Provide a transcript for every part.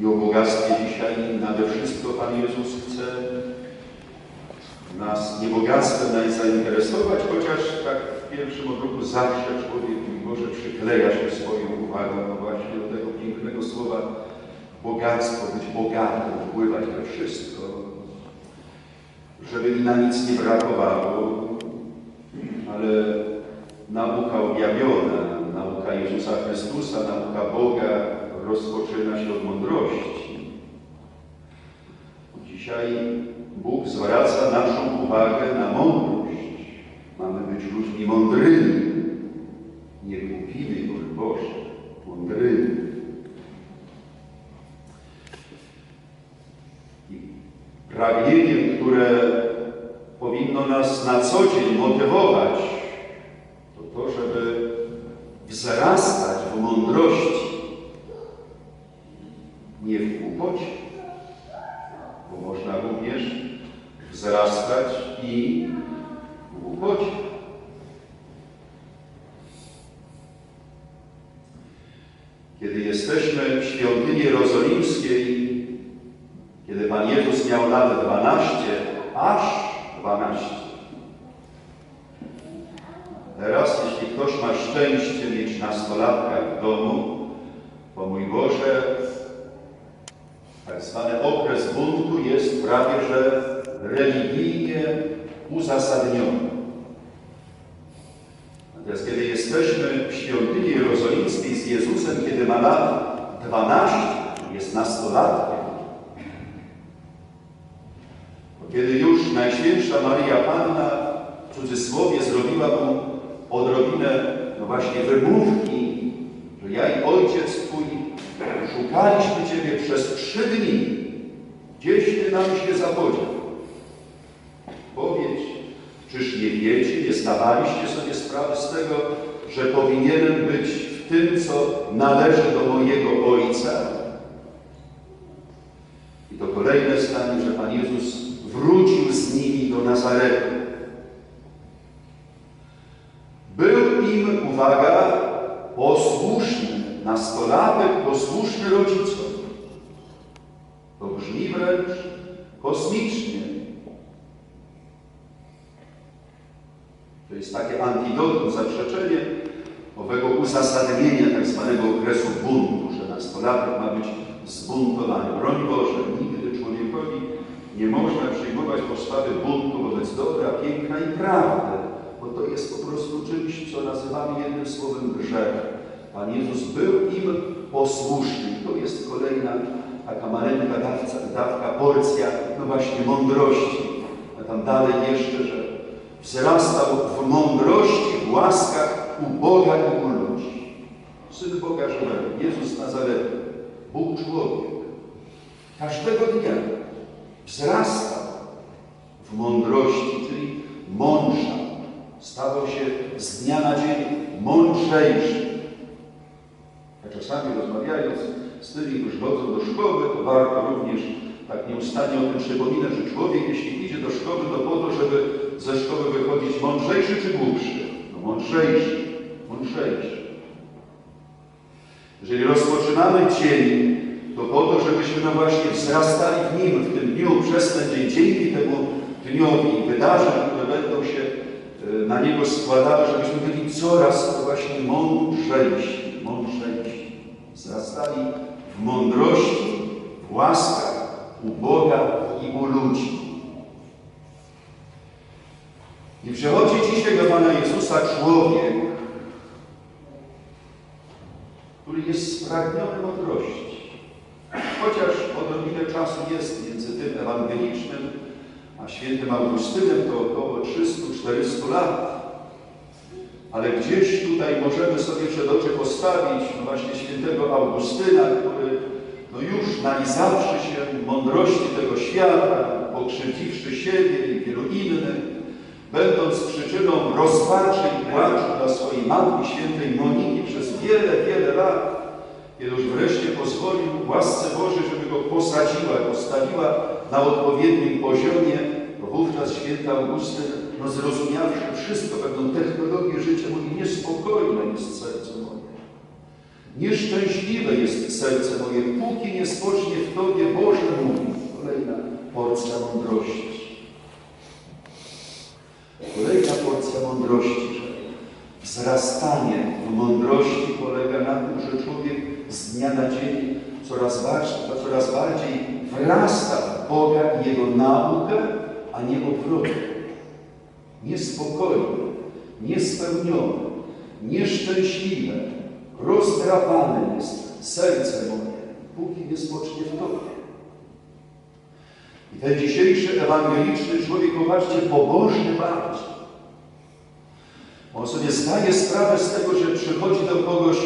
I o bogactwie dzisiaj nade wszystko Pan Jezus chce nas nie bogactwem nas zainteresować, chociaż tak w pierwszym odruchu zawsze człowiek może przykleja się swoją uwagą no właśnie do tego pięknego słowa bogactwo, być bogatym, wpływać we wszystko, żeby mi na nic nie brakowało, ale nauka objawiona, nauka Jezusa Chrystusa, nauka Boga rozpoczyna się od mądrości. Dzisiaj Bóg zwraca naszą uwagę na mądrość. Mamy być ludźmi mądrymi, nie głupimi, broń Boże, mądrymi. I pragnieniem, które powinno nas na co dzień motywować, to to, żeby wzrastać w mądrości, nie w głupocie, bo można również wzrastać i w głupocie. Kiedy jesteśmy w świątyni jerozolimskiej, kiedy Pan Jezus miał lat 12, aż 12. Teraz, jeśli ktoś ma szczęście mieć nastolatka w domu, to mój Boże, tak zwany okres buntu jest prawie że religijnie uzasadniony. Natomiast kiedy jesteśmy w świątyni jerozolimskiej z Jezusem, kiedy ma lat 12, jest nastolatkiem, kiedy już Najświętsza Maryja Panna w cudzysłowie zrobiła mu odrobinę, no właśnie, wymówki, że ja i ojciec Twój szukaliśmy Ciebie przez trzy dni. Gdzieś Ty nam się zapodział. Powiedz, czyż nie wiecie, nie zdawaliście sobie sprawy z tego, że powinienem być w tym, co należy do mojego Ojca? I to kolejne zdanie, że Pan Jezus wrócił z nimi do Nazaretu. Był im, uwaga, posłuszny, nastolatek posłuszny rodzicom. To brzmi wręcz kosmicznie. To jest takie antidotum, zaprzeczenie owego uzasadnienia tak zwanego okresu buntu, że nastolatek ma być zbuntowany. Broń Boże, nigdy człowiekowi nie można przyjmować postawy buntu wobec dobra, piękna i prawdy, bo to jest po prostu czymś, co nazywamy jednym słowem grzechem. Pan Jezus był im posłuszny. To jest kolejna taka maleńka dawca, dawka, porcja, no właśnie mądrości. A tam dalej jeszcze, że wzrastał w mądrości, w łaskach u Boga i u ludzi. Syn Boga żywego, Jezus Nazaretu, Bóg człowiek. Każdego dnia wzrastał w mądrości, czyli mądrzał. Stawał się z dnia na dzień mądrzejszy. A czasami rozmawiając z tymi, którzy chodzą do szkoły, to warto również tak nieustannie o tym przypominać, że człowiek, jeśli idzie do szkoły, to po to, żeby ze szkoły wychodzić mądrzejszy czy głupszy? No mądrzejszy, mądrzejszy. Jeżeli rozpoczynamy dzień, to po to, żebyśmy no właśnie wzrastali w nim, w tym dniu, przez ten dzień, dzięki temu dniowi wydarzeń, które będą się na niego składały, żebyśmy byli coraz właśnie mądrzejsi, mądrzejsi. Wzrastali w mądrości, w łaskach u Boga i u ludzi. I przychodzi dzisiaj do Pana Jezusa człowiek, który jest spragniony mądrości. Chociaż odrobinę czasu jest między tym ewangelicznym a świętym Augustynem, to około 300-400 lat. Ale gdzieś tutaj możemy sobie przed oczy postawić no właśnie świętego Augustyna, który no już nalizawszy się mądrości tego świata, pokrzywdziwszy siebie i wielu innych, będąc przyczyną rozpaczy i płaczu dla swojej matki świętej Moniki przez wiele, wiele lat, kiedy już wreszcie pozwolił łasce Bożej, żeby go posadziła, postawiła na odpowiednim poziomie, to wówczas święty Augustyn, no zrozumiawszy wszystko, pewną technologię życia, mówi, niespokojne jest serce moje. Nieszczęśliwe jest serce moje, póki nie spocznie w Tobie, Boże mówi. Kolejna porcja mądrości. Kolejna porcja mądrości, że wzrastanie w mądrości polega na tym, że człowiek z dnia na dzień coraz bardziej, coraz bardziej wrasta Boga i Jego naukę, a nie odwrotnie. Niespokojny, niespełniony, nieszczęśliwe, rozdrapane jest serce moje, póki nie spocznie w Tobie. I ten dzisiejszy ewangeliczny człowiek, popatrzcie, pobożny bardziej. On sobie zdaje sprawę z tego, że przychodzi do kogoś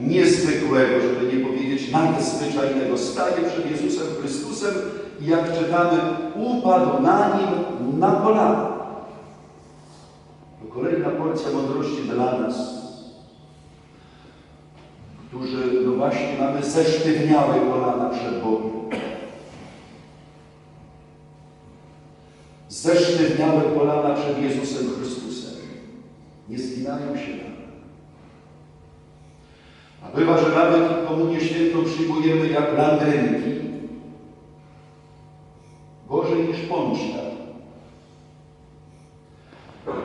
niezwykłego, żeby nie powiedzieć nadzwyczajnego. Staje przed Jezusem Chrystusem i jak czytamy, upadł na nim na kolana. To kolejna porcja mądrości dla nas, którzy, no właśnie, mamy zesztywniałe kolana przed Bogiem. Zesztywniałe kolana przed Jezusem Chrystusem. Nie zginają się nam. A bywa, że nawet komunię świętą przyjmujemy jak landrynki, gorzej niż pączka.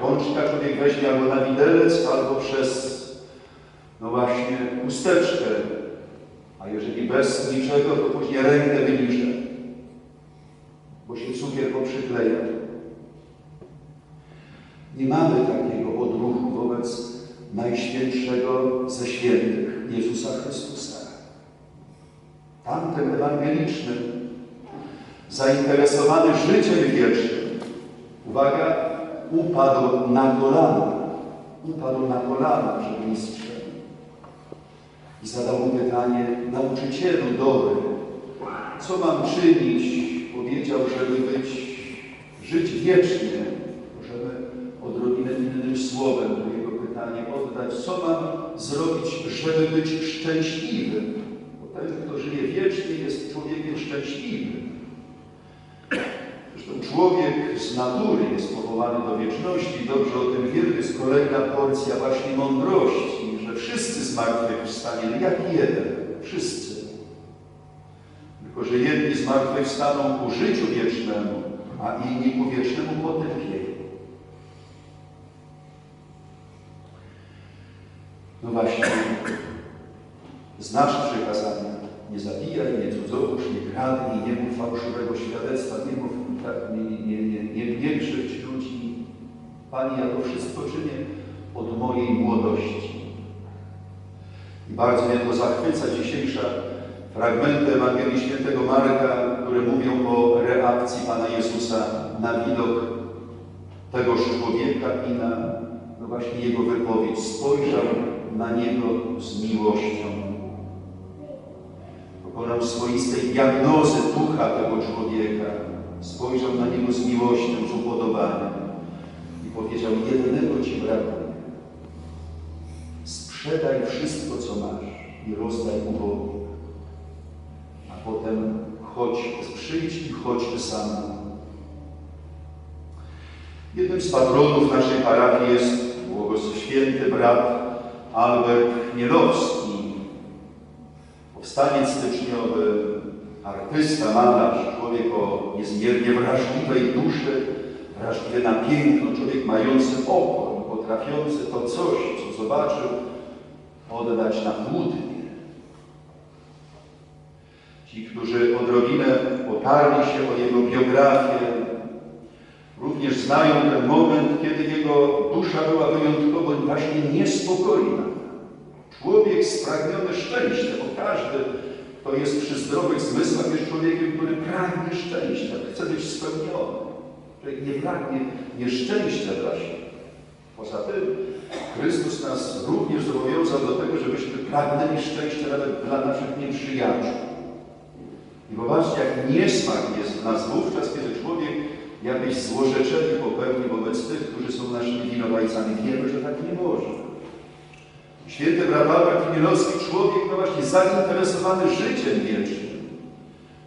Pączka człowiek weźmie albo na widelec, albo przez, no właśnie, chusteczkę. A jeżeli bez niczego, to później rękę wyliże, bo się cukier poprzykleja. Nie mamy takiego odruchu wobec Najświętszego ze świętych, Jezusa Chrystusa. Tamten ewangeliczny, zainteresowany życiem wiecznym, uwaga, upadł na kolana. Upadł na kolana przed mistrzem i zadał mu pytanie, nauczycielu dobry, co mam czynić? Powiedział, żeby być, żyć wiecznie. Możemy odrobinę innym słowem to jego pytanie oddać. Co mam zrobić, żeby być szczęśliwym? Bo ten, kto żyje wiecznie, jest człowiekiem szczęśliwym. Człowiek z natury jest powołany do wieczności. Dobrze o tym wiemy. Jest kolejna porcja właśnie mądrości, że wszyscy zmartwychwstaniemy, jak jeden. Wszyscy. Tylko, że jedni zmartwychwstaną ku życiu wiecznemu, a inni ku wiecznemu potępieniu. No właśnie, znasz przykazania. Nie zabijaj, nie cudzołóż, nie kradnij, nie mów fałszywego świadectwa, nie mów, tak, nie, nie, nie, nie, krzywdź ludzi. Panie, ja to wszystko czynię od mojej młodości. I bardzo mnie to zachwyca dzisiejsza fragmenty Ewangelii Świętego Marka, które mówią o reakcji Pana Jezusa na widok tegoż człowieka i na no właśnie jego wypowiedź. Spojrzał na niego z miłością. Dokonał swoistej diagnozy ducha tego człowieka. Spojrzał na niego z miłością, z upodobaniem i powiedział: Jednego ci brakuje. Sprzedaj wszystko, co masz i rozdaj ubogim. A potem chodź, przyjdź i chodź mną. Jednym z patronów naszej parafii jest błogosławiony brat Albert Chmielowski, powstaniec styczniowy, artysta, malarz, człowiek o niezmiernie wrażliwej duszy, wrażliwy na piękno, człowiek mający i potrafiący to coś, co zobaczył, oddać na chłódnie. Ci, którzy odrobinę oparli się o jego biografię, również znają ten moment, kiedy jego dusza była wyjątkowo właśnie niespokojna. Człowiek spragniony szczęścia, bo każdy, kto jest przy zdrowych zmysłach, jest człowiekiem, który pragnie szczęścia, chce być spełniony. Człowiek nie pragnie nieszczęścia dla siebie. Poza tym Chrystus nas również zobowiązał do tego, żebyśmy pragnęli szczęścia nawet dla naszych nieprzyjaciół. I popatrzcie, jak niesmak jest w nas wówczas, kiedy człowiek jakieś złorzeczenie popełni wobec tych, którzy są naszymi winowajcami. Wiemy, że tak nie może. Święty brat Albert Chmielowski, człowiek, no właśnie, zainteresowany życiem wiecznym,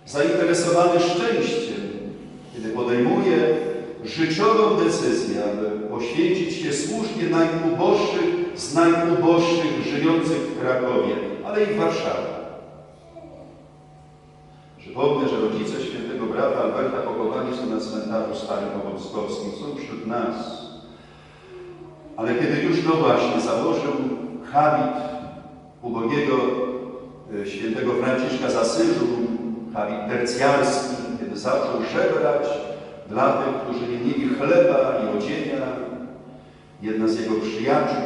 zainteresowany szczęściem, kiedy podejmuje życiową decyzję, aby poświęcić się służbie najuboższych z najuboższych żyjących w Krakowie, ale i w Warszawie. Przypomnę, że rodzice świętego brata Alberta pochowani są na cmentarzu Starym Oboskowskim, są wśród nas. Ale kiedy już no właśnie założył habit ubogiego e, świętego Franciszka z Asyżu, habit tercjarski, kiedy zaczął żebrać dla tych, którzy nie mieli chleba i odzienia, jedna z jego przyjaciół,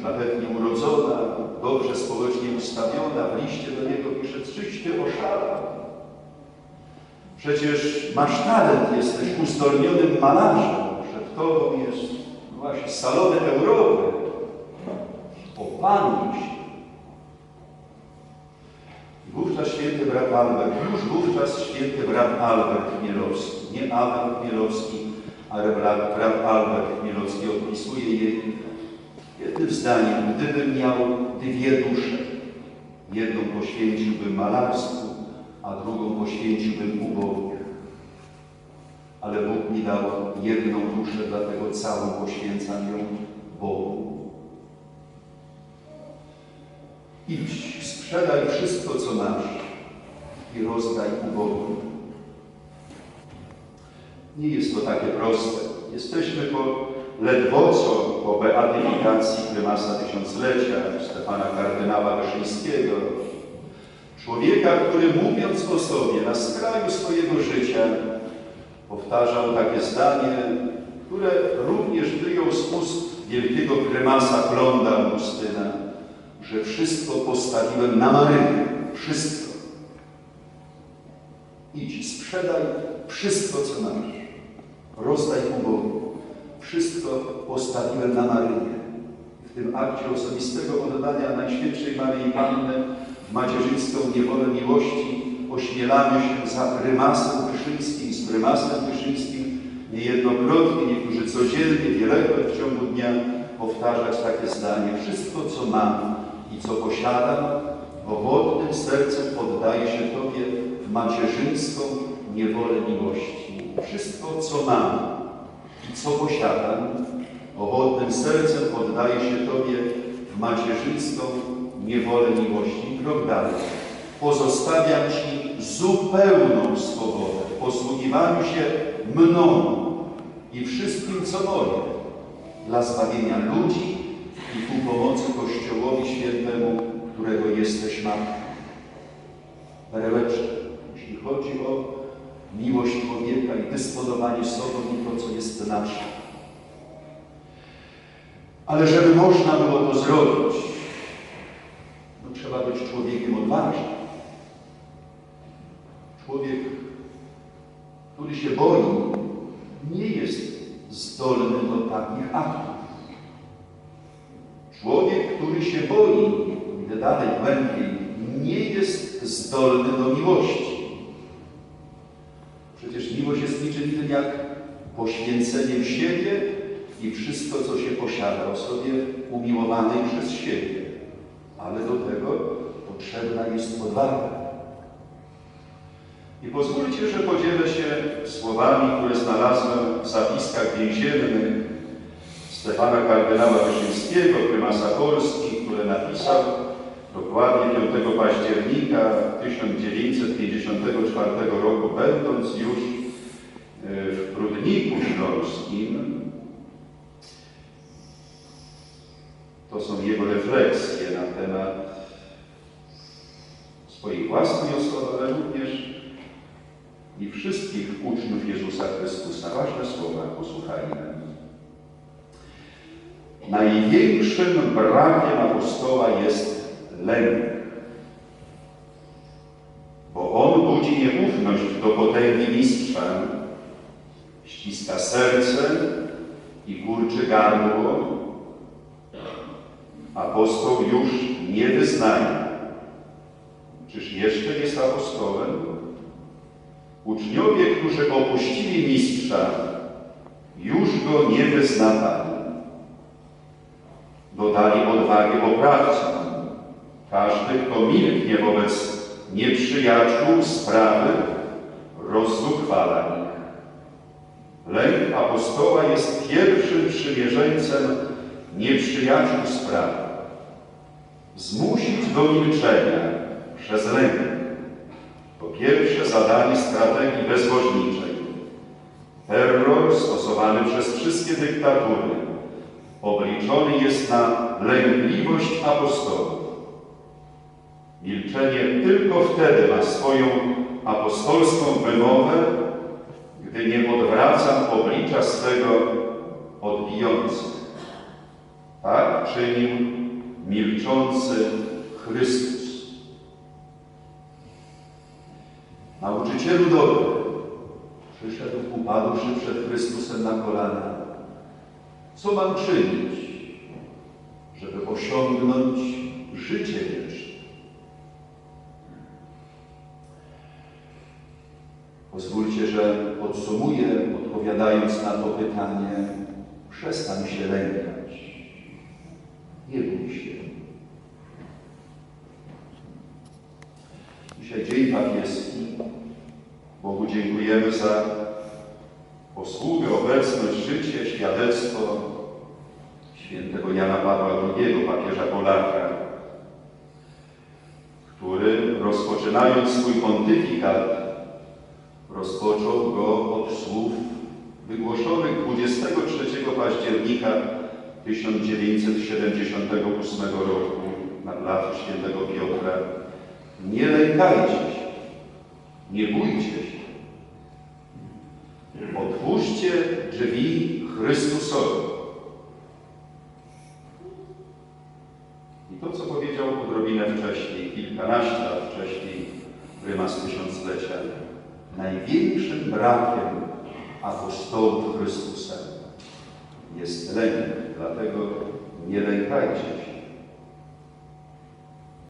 szlachetnie urodzona, dobrze społecznie ustawiona, w liście do niego pisze, czyś ty oszalał. Przecież masz talent, jesteś uzdolnionym malarzem. Przed tobą jest właśnie salony Europy. Opanuj się. I wówczas święty brat Albert, już wówczas święty brat Albert Chmielowski, nie Adam Chmielowski, ale brat, brat Albert Chmielowski opisuje jej jednym zdaniem, gdybym miał dwie dusze, jedną poświęciłbym malarstwu, a drugą poświęciłbym ubogu. Ale Bóg mi dał jedną duszę, dlatego całą poświęcam ją Bogu. Sprzedaj wszystko, co masz i rozdaj ubogim. Nie jest to takie proste. Jesteśmy po ledwo co po beatyfikacji prymasa tysiąclecia Stefana kardynała Wyszyńskiego, człowieka, który mówiąc o sobie na skraju swojego życia powtarzał takie zdanie, które również wyjął z ust wielkiego prymasa Klonda Augustyna, że wszystko postawiłem na Maryję. Wszystko. Idź, sprzedaj wszystko, co masz. Rozdaj ubogim. Wszystko postawiłem na Maryję. W tym akcie osobistego oddania Najświętszej Maryi Panny w macierzyńską niewolę miłości ośmielamy się za prymasem wyszyńskim, z prymasem wyszyńskim niejednokrotnie, niektórzy codziennie, wielekroć w ciągu dnia powtarzać takie zdanie. Wszystko, co mam i co posiadam, owodnym sercem poddaję się Tobie w macierzyńską niewolę miłości. Wszystko, co mam i co posiadam, owodnym sercem poddaję się Tobie w macierzyńską niewolę miłości. Krok dalej. Pozostawiam Ci zupełną swobodę w posługiwaniu się mną i wszystkim, co moje, dla zbawienia ludzi i ku pomocy Świętemu, którego jesteś matką. Perełeczka, jeśli chodzi o miłość człowieka i dysponowanie sobą i to, co jest nasze. Ale żeby można było to zrobić, no trzeba być człowiekiem odważnym. Człowiek, który się boi, nie jest zdolny do takich aktów. Człowiek, który się boi, idę dalej, głębiej, nie jest zdolny do miłości. Przecież miłość jest niczym innym jak poświęceniem siebie i wszystko, co się posiada osobie umiłowanej przez siebie. Ale do tego potrzebna jest odwaga. I pozwólcie, że podzielę się słowami, które znalazłem w zapiskach więziennych Stefana kardynała Wyszyńskiego, prymasa Polski, które napisał dokładnie 5 października 1954 roku, będąc już w Prudniku Śląskim. To są jego refleksje na temat swojej własnej osoby, ale również i wszystkich uczniów Jezusa Chrystusa. Ważne słowa, posłuchajmy. Największym brakiem apostoła jest lęk, bo on budzi nieufność do potęgi mistrza, ściska serce i kurczy gardło. Apostoł już nie wyznaje. Czyż jeszcze jest apostołem? Uczniowie, którzy opuścili mistrza, już go nie wyznawali. Dodali odwagę oprawcom. Każdy, kto milknie wobec nieprzyjaciół sprawy, rozzuchwala ich. Lęk apostoła jest pierwszym przymierzeńcem nieprzyjaciół sprawy. zmusić do milczenia przez lęk. Po pierwsze zadanie strategii bezbożniczej. Terror stosowany przez wszystkie dyktatury obliczony jest na lękliwość apostołów. Milczenie tylko wtedy ma swoją apostolską wymowę, gdy nie odwracam oblicza swego od bijących. Tak czynił milczący Chrystus. Nauczycielu dobry, przyszedł upadłszy przed Chrystusem na kolana. Co mam czynić, żeby osiągnąć życie wieczne? Pozwólcie, że podsumuję, odpowiadając na to pytanie, przestań się lękać. Nie bój się. Dzisiaj Dzień Papieski. Bogu dziękujemy za posługę, obecność, życie, świadectwo świętego Jana Pawła II, papieża Polaka, który rozpoczynając swój pontyfikat rozpoczął go od słów wygłoszonych 23 października 1978 roku na placu świętego Piotra. Nie lękajcie się, nie bójcie się. Otwórzcie drzwi Chrystusowi. I to, co powiedział odrobinę wcześniej, kilkanaście lat wcześniej, prymas tysiąclecia, największym brakiem apostołów Chrystusa jest lęk, dlatego nie lękajcie się.